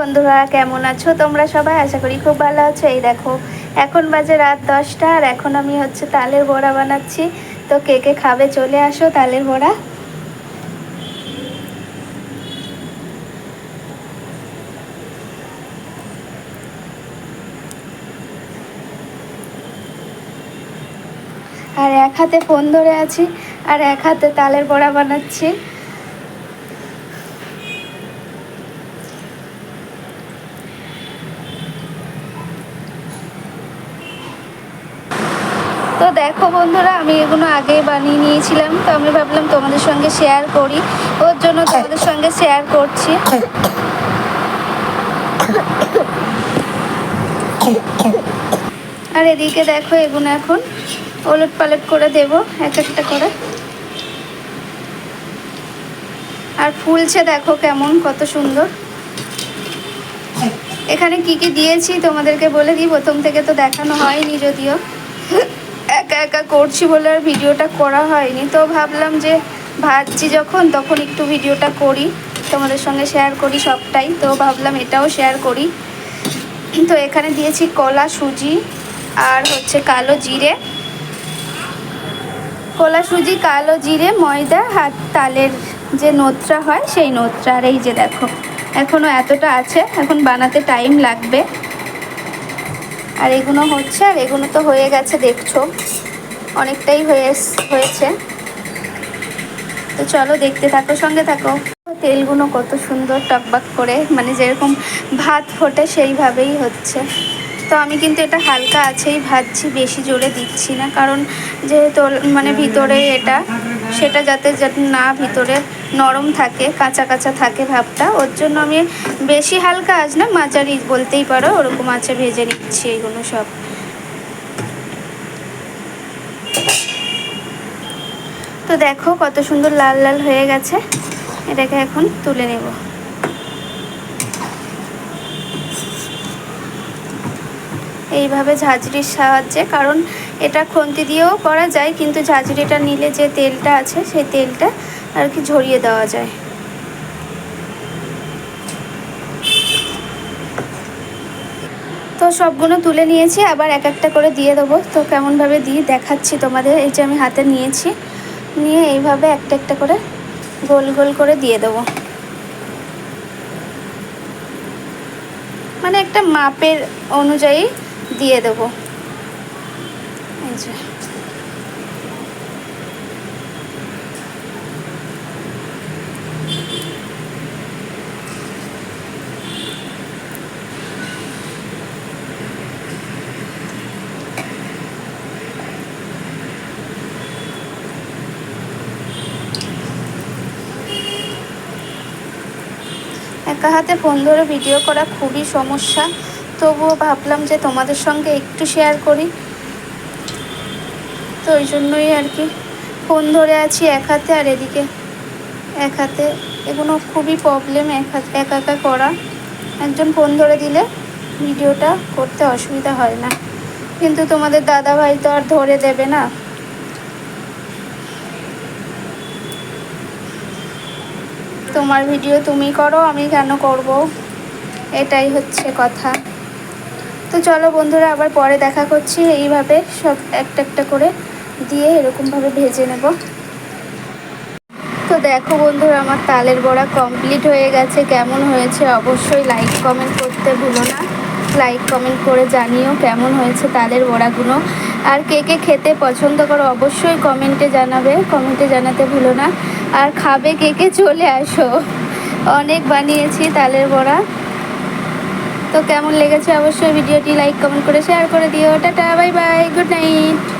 বন্ধুরা, কেমন আছো তোমরা সবাই? আশা করি খুব ভালো আছো। এই দেখো, এখন বাজে রাত দশটা, আর এখন আমি হচ্ছে তালের বড়া বানাচ্ছি। তো কে কে খাবে চলে আসো তালের বড়া। আর এক হাতে ফোন ধরে আছি, আর এক হাতে তালের বড়া বানাচ্ছি। তো দেখো বন্ধুরা, আমি এগুলো আগে বানিয়ে নিয়েছিলাম, তো আমি ভাবলাম তোমাদের সঙ্গে শেয়ার করি। ওর জন্য তোমাদের সঙ্গে শেয়ার করছি। আর এদিকে দেখো এগুলো এখন ওলট পালট করে দেব, এক একটা করে। আর ফুলছে দেখো কেমন, কত সুন্দর। এখানে কি কি দিয়েছি তোমাদেরকে বলে দিই, প্রথম থেকে তো দেখানো হয়নি যদিও। একা একা করছি বলে আর ভিডিওটা করা হয়নি। তো ভাবলাম যে ভাজছি যখন, তখন একটু ভিডিওটা করি। তোমাদের সঙ্গে শেয়ার করি সবটাই। তো ভাবলাম এটাও শেয়ার করি। তো এখানে দিয়েছি কলা, সুজি আর হচ্ছে কালো জিরে। কলা, সুজি, কালো জিরে, ময়দা হাত তালের যে নোত্রা হয়, সেই নোত্রা। আর এই যে দেখো এখনও এতটা আছে, এখন বানাতে টাইম লাগবে। আর এগুলো হচ্ছে, আর এগুলো তো হয়ে গেছে, দেখছ। অনেকটাই হয়ে হয়েছে। তো চলো দেখতে থাকো, সঙ্গে থাকো। তেলগুলো কত সুন্দর টকবাক করে মানে যেরকম ভাত ফোটে সেইভাবেই হচ্ছে। তো আমি কিন্তু এটা হালকা আছেই ভাজছি, বেশি জোরে দিচ্ছি না, কারণ যেহেতু মানে ভিতরে এটা, সেটা যাতে না ভিতরে নরম থাকে, কাঁচা কাঁচা থাকে ভাবটা, ওর জন্য আমি বেশি হালকা আজ না, মাঝারি বলতেই পারো, ওরকম আছে ভেজে নিচ্ছি এগুলো সব। তো দেখো কত সুন্দর লাল লাল হয়ে গেছে, এটাকে এখন তুলে নেব। এইভাবে ঝাঁঝরির সাহায্যে, কারণ এটা খন্তি দিয়েও করা যায়, কিন্তু ঝাঁঝরিটা নিলে যে তেলটা আছে, সেই তেলটা আর কি ঝরিয়ে দেওয়া যায়। তো সবগুলো তুলে নিয়েছি, আবার এক একটা করে দিয়ে দেবো। তো কেমনভাবে দিই, দেখাচ্ছি তোমাদের। এই যে আমি হাতে নিয়েছি, নিয়ে এইভাবে একটা একটা করে গোল গোল করে দিয়ে দেবো। মানে একটা মাপের অনুযায়ী দিয়ে দেবো। একা হাতে ফোন ধরে ভিডিও করা খুবই সমস্যা। তবুও ভাবলাম যে তোমাদের সঙ্গে একটু শেয়ার করি। তো ওই জন্যই আর কি ফোন ধরে আছি এক হাতে আর এদিকে, এক হাতে। এগুলো খুবই প্রবলেম এক হাতে, একা একা করা। একজন ফোন ধরে দিলে ভিডিওটা করতে অসুবিধা হয় না। কিন্তু তোমাদের দাদা ভাই তো আর ধরে দেবে না। তোমার ভিডিও তুমি করো, আমি কেন করব? এটাই হচ্ছে কথা। তো চলো বন্ধুরা, আবার পরে দেখা করছি। এইভাবে সব একটা একটা করে দিয়ে এরকমভাবে ভেজে নেব। তো দেখো বন্ধুরা, আমার তালের বড়া কমপ্লিট হয়ে গেছে। কেমন হয়েছে অবশ্যই লাইক কমেন্ট করতে ভুলো না। লাইক কমেন্ট করে জানিও কেমন হয়েছে তালের বড়াগুলো। আর কে কে খেতে পছন্দ করো অবশ্যই কমেন্টে জানাবে। কমেন্টে জানাতে ভুলো না। আর খাবে কে কে চলে আসো। অনেক বানিয়েছি তালের বড়া। তো কেমন লেগেছে অবশ্যই ভিডিওটি লাইক কমেন্ট করে শেয়ার করে দিও। Tata bye bye good night